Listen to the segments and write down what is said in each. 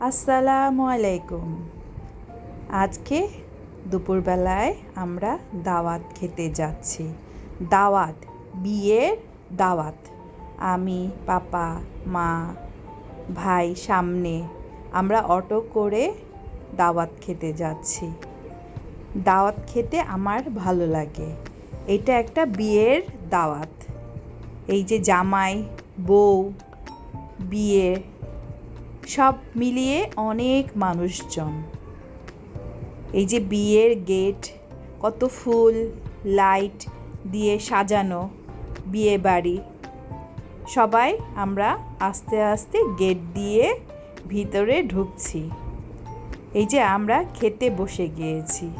আসসালামু আলাইকুম। আজকে দুপুরবেলায় আমরা দাওয়াত খেতে যাচ্ছি। দাওয়াত, বিয়ের দাওয়াত। আমি, পাপা, মা, ভাই, সামনে আমরা অটো করে দাওয়াত খেতে যাচ্ছি। দাওয়াত খেতে আমার ভালো লাগে। এটা একটা বিয়ের দাওয়াত। এই যে জামাই, বউ, বিয়ে সব মিলিয়ে অনেক মানুষজন। এই যে বিয়ের গেট, কত ফুল, লাইট দিয়ে সাজানো বিয়ে বাড়ি। সবাই আমরা আস্তে আস্তে গেট দিয়ে ভিতরে ঢুকছি। এই যে আমরা খেতে বসে গিয়েছি।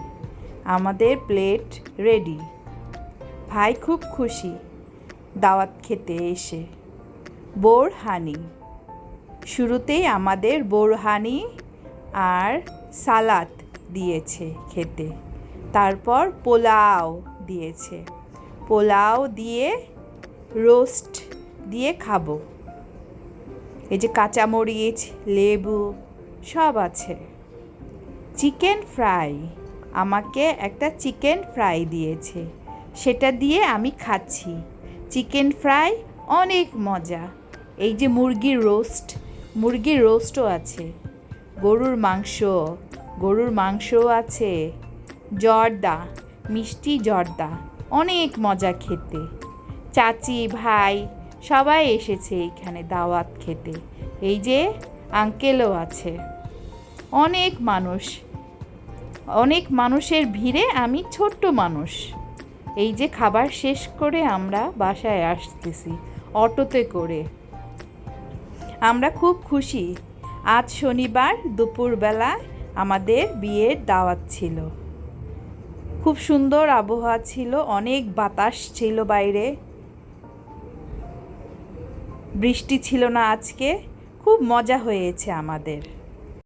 আমাদের প্লেট রেডি। ভাই খুব খুশি দাওয়াত খেতে এসে। বোর হানি। শুরুতেই আমাদের বোরহানি আর সালাদ দিয়েছে খেতে। তারপর পোলাও দিয়েছে। পোলাও দিয়ে রোস্ট দিয়ে খাব। এই যে কাঁচামরিচ, লেবু সব আছে। চিকেন ফ্রাই, আমাকে একটা চিকেন ফ্রাই দিয়েছে। সেটা দিয়ে আমি খাচ্ছি। চিকেন ফ্রাই অনেক মজা। এই যে মুরগির রোস্ট মুরগির রোস্টও আছে, গরুর মাংস গরুর মাংসও আছে। জর্দা, মিষ্টি জর্দা, অনেক মজা খেতে। চাচি, ভাই, সবাই এসেছে এইখানে দাওয়াত খেতে। এই যে, আঙ্কেলও আছে। অনেক মানুষ, অনেক মানুষের ভিড়ে আমি ছোট্ট মানুষ। এই যে খাবার শেষ করে আমরা বাসায় আসতেছি, অটোতে করে। আমরা খুব খুশি। আজ শনিবার দুপুরবেলা আমাদের বিয়ের দাওয়াত ছিল। খুব সুন্দর আবহাওয়া ছিল, অনেক বাতাস ছিল বাইরে। বৃষ্টি ছিল না আজকে, খুব মজা হয়েছে আমাদের।